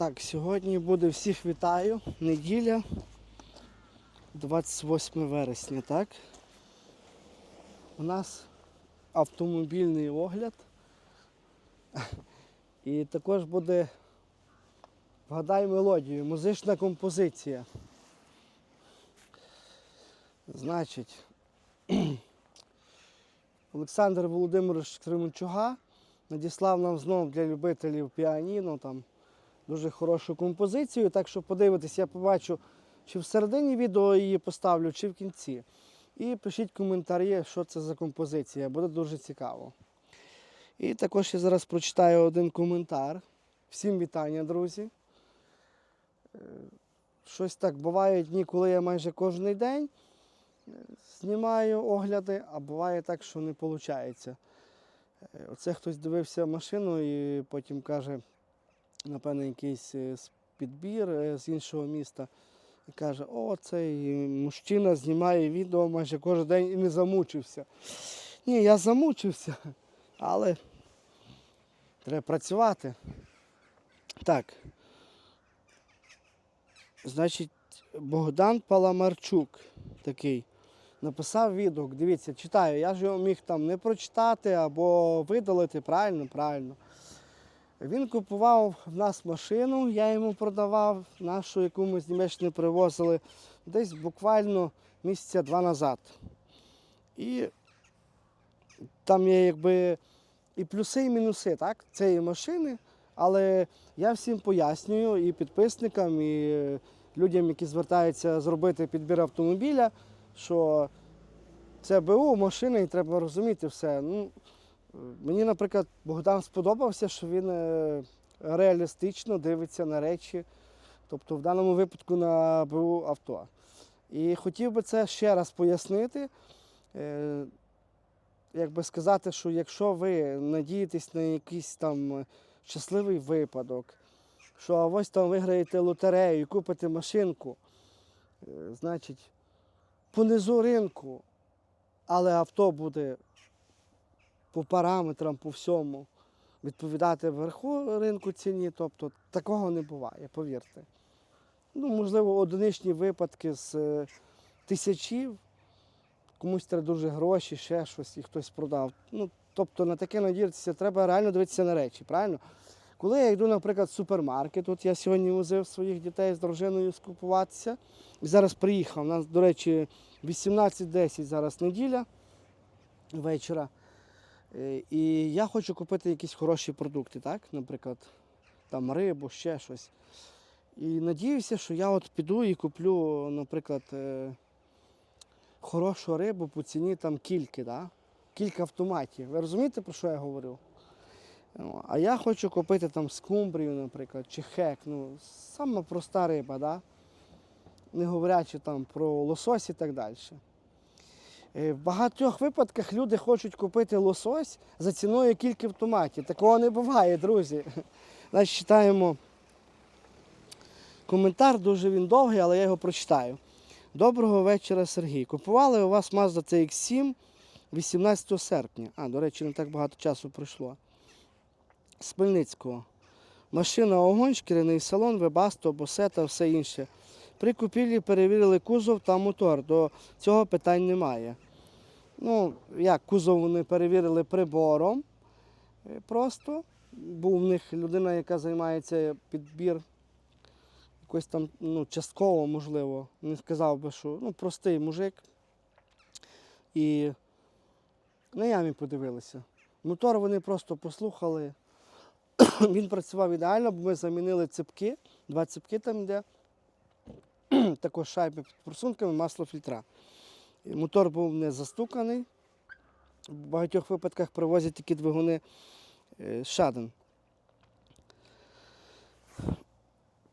Так, сьогодні буде всіх вітаю. Неділя, 28 вересня, так? У нас автомобільний огляд. І також буде вгадай мелодію, музична композиція. Значить, Олександр Володимирович Кременчуга надіслав нам знов для любителів піаніно там дуже хорошу композицію. Так що подивитись, я побачу, чи в середині відео її поставлю, чи в кінці. І пишіть коментарі, що це за композиція, буде дуже цікаво. І також я зараз прочитаю один коментар. Всім вітання, друзі. Е, Щось так буває дні, коли я майже кожен день е, знімаю огляди, а буває так, що не виходить. Оце хтось дивився машину і потім каже, напевно, якийсь е, підбір е, з іншого міста. І каже, о, цей мужчина знімає відео майже кожен день і не замучився. Ні, я замучився, але треба працювати. Так. Значить, Богдан Паламарчук такий написав відгук. Дивіться, читаю. Я ж його міг там не прочитати або видалити. Правильно, правильно. Він купував в нас машину, я йому продавав нашу, яку ми з Німеччини привозили десь буквально місяця два назад. І там є якби і плюси, і мінуси так, цієї машини. Але я всім пояснюю і підписникам, і е, людям, які звертаються зробити підбір автомобіля, що це БУ, машина, і треба розуміти все. Ну, мені, наприклад, Богдан сподобався, що він е, реалістично дивиться на речі, тобто в даному випадку на БУ авто. І хотів би це ще раз пояснити. Е, Як би сказати, що якщо ви надієтесь на якийсь там щасливий випадок, що ось там виграєте лотерею і купите машинку, е, значить, понизу ринку, але авто буде по параметрам, по всьому відповідати вверху ринку ціні, тобто такого не буває, повірте. Ну, можливо, одиничні випадки з е, тисячів, комусь треба дуже гроші, ще щось, і хтось продав. Ну, тобто на таке надіятися, треба реально дивитися на речі, правильно? Коли я йду, наприклад, в супермаркет, от я сьогодні возив своїх дітей з дружиною скупуватися, і зараз приїхав. У нас, до речі, 18.10 зараз неділя вечора. Е, І я хочу купити якісь хороші продукти, так? Наприклад, там рибу, ще щось. І надіюся, що я от піду і куплю, наприклад, е, хорошу рибу по ціні там кільки, да? кілька автоматів. Ви розумієте, про що я говорю? Ну, А я хочу купити там скумбрію, наприклад, чи хек. Ну, сама проста риба, да? не говорячи там про лосось і так далі. Е, В багатьох випадках люди хочуть купити лосось за ціною кілька автоматів. Такого не буває, друзі. Значить, читаємо коментар, дуже він довгий, але я його прочитаю. Доброго вечора, Сергій. Купували у вас Mazda CX-7 18 серпня. А, до речі, не так багато часу пройшло. З Хмельницького. Машина огонь, шкіряний салон, вебасто, босета, все інше. При купівлі перевірили кузов та мотор. До цього питань немає. Ну, як кузов вони перевірили прибором. Е, Просто був в них людина, яка займається підбір якось там ну, частково, можливо. Не сказав би, що ну, простий мужик. І на ямі подивилися. Мотор вони просто послухали. Він працював ідеально, бо ми замінили ципки, два ципки там йде, також шайби під форсунками, масло фільтра. Мотор був не застуканий. В багатьох випадках привозять такі двигуни е, Шаден.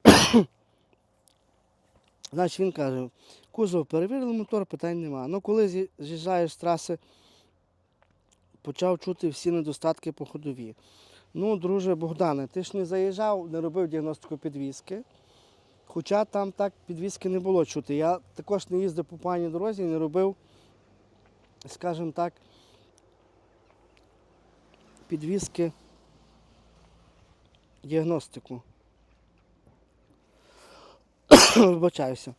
Значить, він каже, кузов перевірили мотор, питань нема. Ну, коли з'їжджаєш з траси, почав чути всі недостатки по ходові. Ну, друже Богдане, ти ж не заїжджав, не робив діагностику підвіски. Хоча там так підвіски не було чути. Я також не їздив по поганій дорозі не робив, скажімо так, підвіски діагностику. вибачаюся.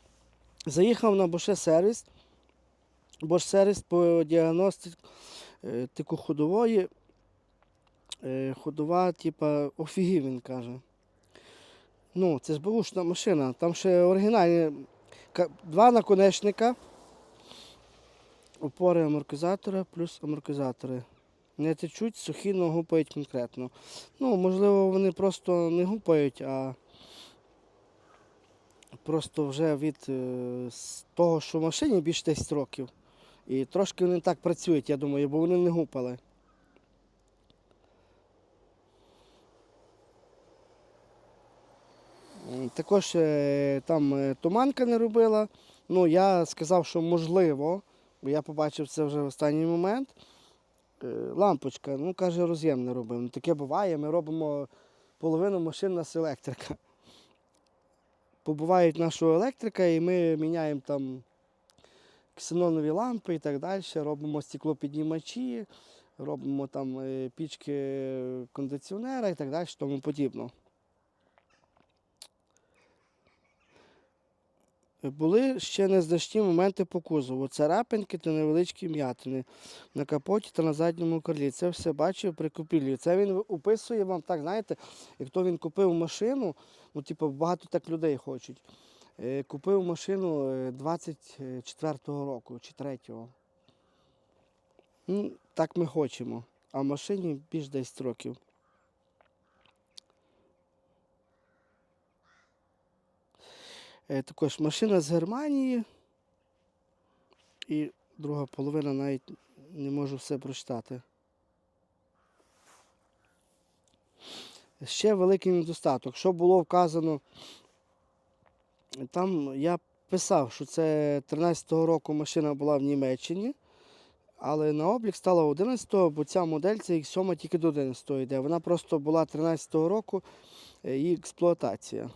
Заїхав на Боше сервіс. Бош сервіс по діагностику ходової. Е, Ходова, типа, офігів, він каже. Ну, це ж бушна машина. Там ще оригінальні два наконечника, опори амортизатора плюс амортизатори. Не течуть, сухі, але гупають конкретно. Ну, можливо, вони просто не гупають, а просто вже від е, того, що в машині більше 10 років. І трошки вони так працюють, я думаю, бо вони не гупали. Також е, там е, туманка не робила. Ну, я сказав, що можливо, бо я побачив це вже в останній момент. Е, Лампочка, ну каже, роз'єм не робив. Ну, таке буває, ми робимо половину машин у нас електрика. Побувають нашого електрика, і ми міняємо там ксенонові лампи і так далі, робимо стеклопіднімачі, робимо там е, пічки кондиціонера і так далі, тому подібно. Були ще незначні моменти по кузову. Царапинки та невеличкі м'ятини на капоті та на задньому крилі. Це все бачив при купівлі. Це він описує вам так, знаєте, як то він купив машину, ну, типу, багато так людей хочуть. Е, Купив машину е, 24-го року чи 3-го. Ну, так ми хочемо. А машині більш 10 років. Також машина з Германії. І друга половина навіть не можу все прочитати. Ще великий недостаток. Що було вказано, там я писав, що це 13-го року машина була в Німеччині, але на облік стала 11-го, бо ця модель це X7 тільки до 11-го йде. Вона просто була 13-го року е, її експлуатація.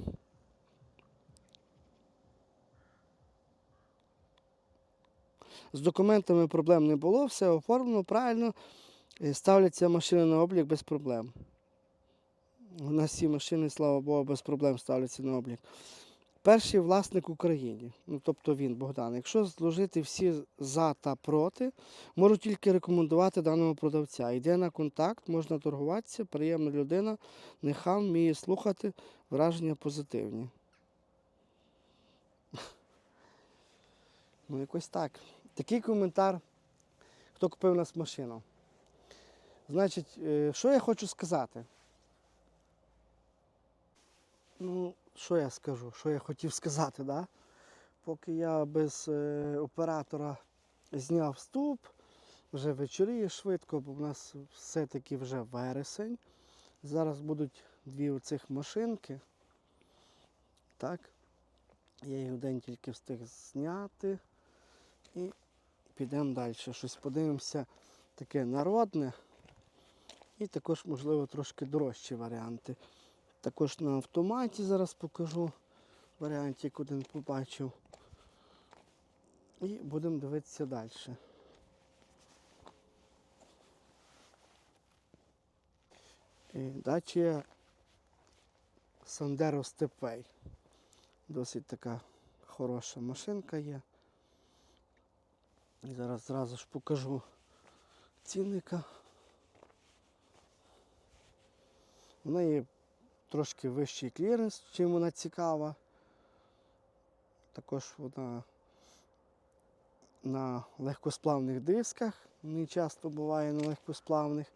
З документами проблем не було, все оформлено правильно. Ставляться машини на облік без проблем. У нас всі машини, слава Богу, без проблем ставляться на облік. Перший власник в Україні, ну тобто він, Богдан. Якщо зложити всі за та проти, можу тільки рекомендувати даного продавця. Йде на контакт, можна торгуватися, приємна людина, не хам, вміє слухати, враження позитивні. Ну, якось так. Такий коментар, хто купив у нас машину. Значить, е, що я хочу сказати? Ну, що я скажу? Що я хотів сказати, да? Поки я без е, оператора зняв стовп, вже вечоріє швидко, бо в нас все-таки вже вересень. Зараз будуть дві оцих машинки. Так. Я їх в день тільки встиг зняти. І підемо далі. Щось подивимося таке народне. І також, можливо, трошки дорожчі варіанти. Також на автоматі зараз покажу варіантик один побачив. І будемо дивитися далі. Дача Sandero Stepway. Досить така хороша машинка є. І зараз зразу ж покажу цінника. В неї трошки вищий кліренс, чим вона цікава. Також вона на легкосплавних дисках, не часто буває на легкосплавних.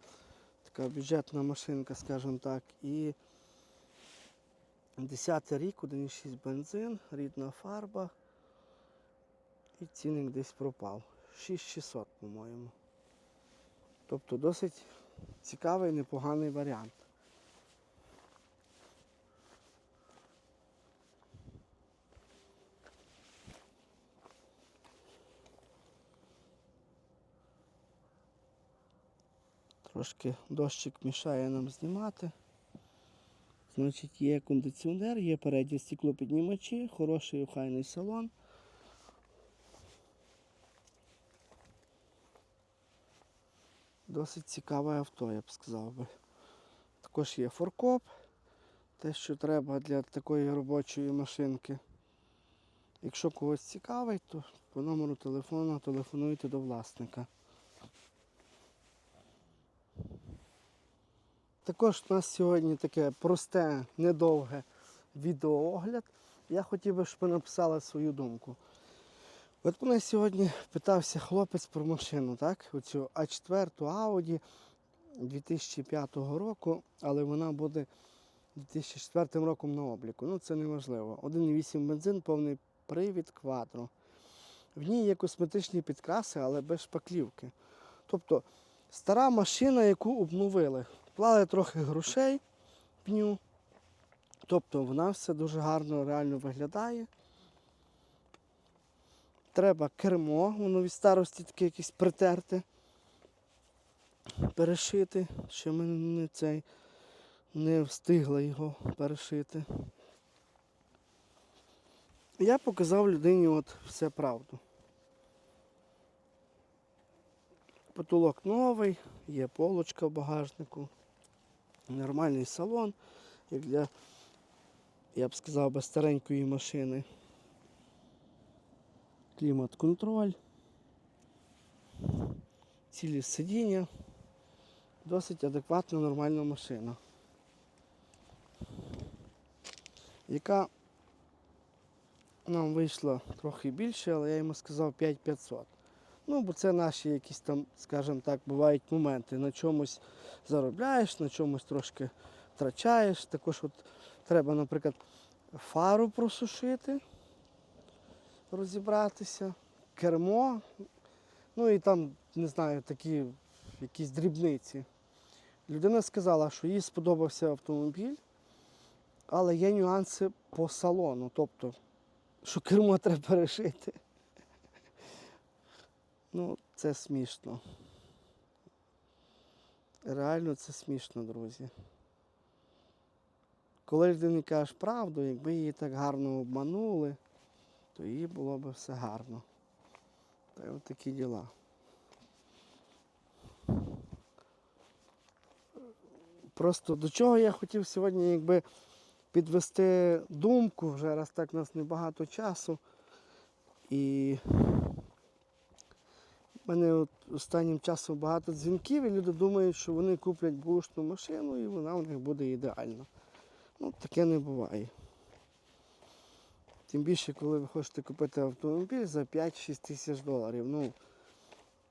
Така бюджетна машинка, скажімо так. І 10 рік, 1,6 бензин, рідна фарба. І цінник десь пропав. 6600, по-моєму. Тобто досить цікавий, непоганий варіант. Трошки дощик мішає нам знімати. Значить, є кондиціонер, є передні стеклопіднімачі, хороший охайний салон. Досить цікаве авто, я б сказав би. Також є форкоп, те, що треба для такої робочої машинки. Якщо когось цікавить, то по номеру телефону телефонуйте до власника. Також у нас сьогодні таке просте, недовге відеоогляд. Я хотів би, щоб ви написали свою думку. От мене сьогодні питався хлопець про машину, так? Оцю А4 Audi 2005 року, але вона буде 2004 роком на обліку. Ну це не важливо. 1,8 бензин, повний привід, квадро. В ній є косметичні підкраси, але без шпаклівки. Тобто стара машина, яку обновили. Вклали трохи грошей в ню. Тобто вона все дуже гарно реально виглядає. Треба кермо, воно від старості таке якесь притерте, перешити. Ще ми не цей не встигли його перешити. Я показав людині от все правду. Потолок новий, є полочка в багажнику, нормальний салон, як для, я б сказав, би старенької машини. Клімат-контроль, цілі сидіння, досить адекватна нормальна машина, яка нам вийшла трохи більше, але я йому сказав 5500. Ну, бо це наші якісь там, скажімо так, бувають моменти. На чомусь заробляєш, на чомусь трошки втрачаєш. Також от треба, наприклад, фару просушити, розібратися, кермо, ну і там, не знаю, такі якісь дрібниці. Людина сказала, що їй сподобався автомобіль, але є нюанси по салону. Тобто, що кермо треба перешити. Ну, це смішно. Реально це смішно, друзі. Коли людині кажеш правду, якби її так гарно обманули, то їй було б все гарно. Та й от такі діла. Просто до чого я хотів сьогодні якби підвести думку, вже раз так у нас небагато часу. І у мене от останнім часом багато дзвінків, і люди думають, що вони куплять бушну машину і вона у них буде ідеальна. Ну, таке не буває. Тим більше, коли ви хочете купити автомобіль за 5-6 тисяч доларів. Ну,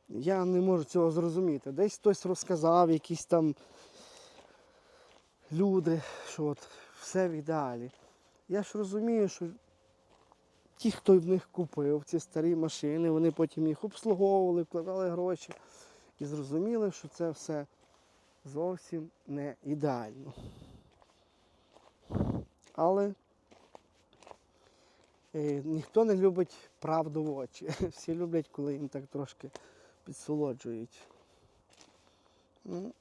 я не можу цього зрозуміти. Десь хтось розказав, якісь там люди, що от все в ідеалі. Я ж розумію, що ті, хто в них купив ці старі машини, вони потім їх обслуговували, вкладали гроші і зрозуміли, що це все зовсім не ідеально. Але ніхто не любить правду в очі. Всі люблять, коли їм так трошки підсолоджують. Ну,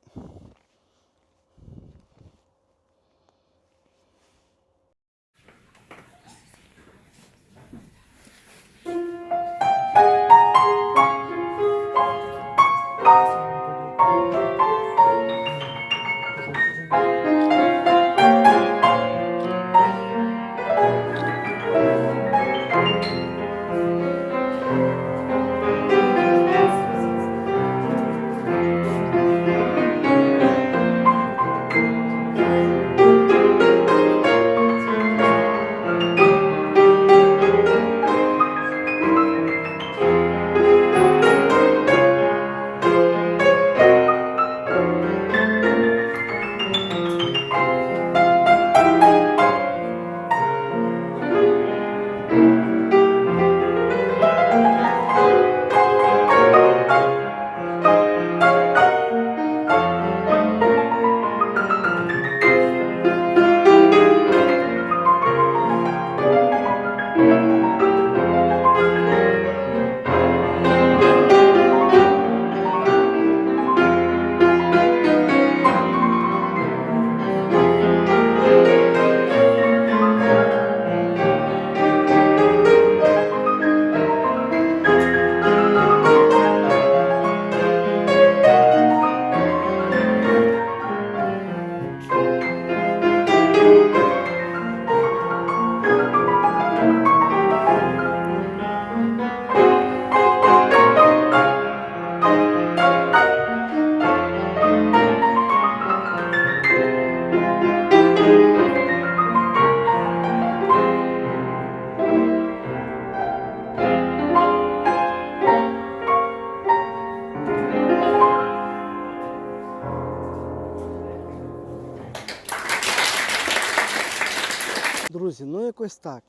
Друзі, ну якось так.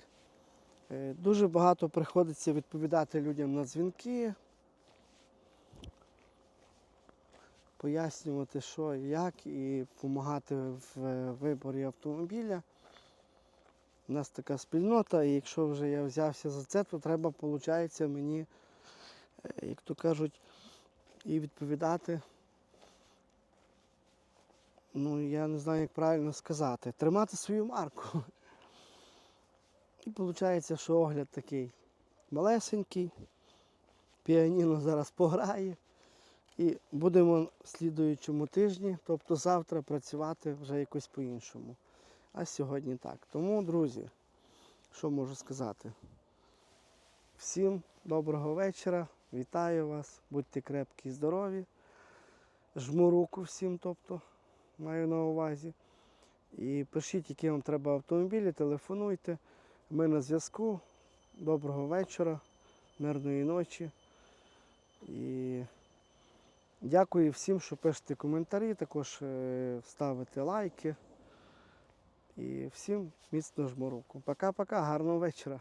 Е, Дуже багато приходиться відповідати людям на дзвінки, пояснювати, що і як, і допомагати в е, виборі автомобіля. У нас така спільнота, і якщо вже я взявся за це, то треба, виходить, мені, е, як то кажуть, і відповідати. Ну, я не знаю, як правильно сказати. Тримати свою марку. І виходить, що огляд такий малесенький. Піаніно зараз пограє. І будемо в слідуючому тижні, тобто завтра, працювати вже якось по-іншому. А сьогодні так. Тому, друзі, що можу сказати? Всім доброго вечора, вітаю вас, будьте крепкі і здорові. Жму руку всім, тобто, маю на увазі. І пишіть, які вам треба автомобілі, телефонуйте. Ми на зв'язку. Доброго вечора, мирної ночі. І дякую всім, що пишете коментарі, також е, ставите лайки. І всім міцно жму руку. Пока-пока, гарного вечора.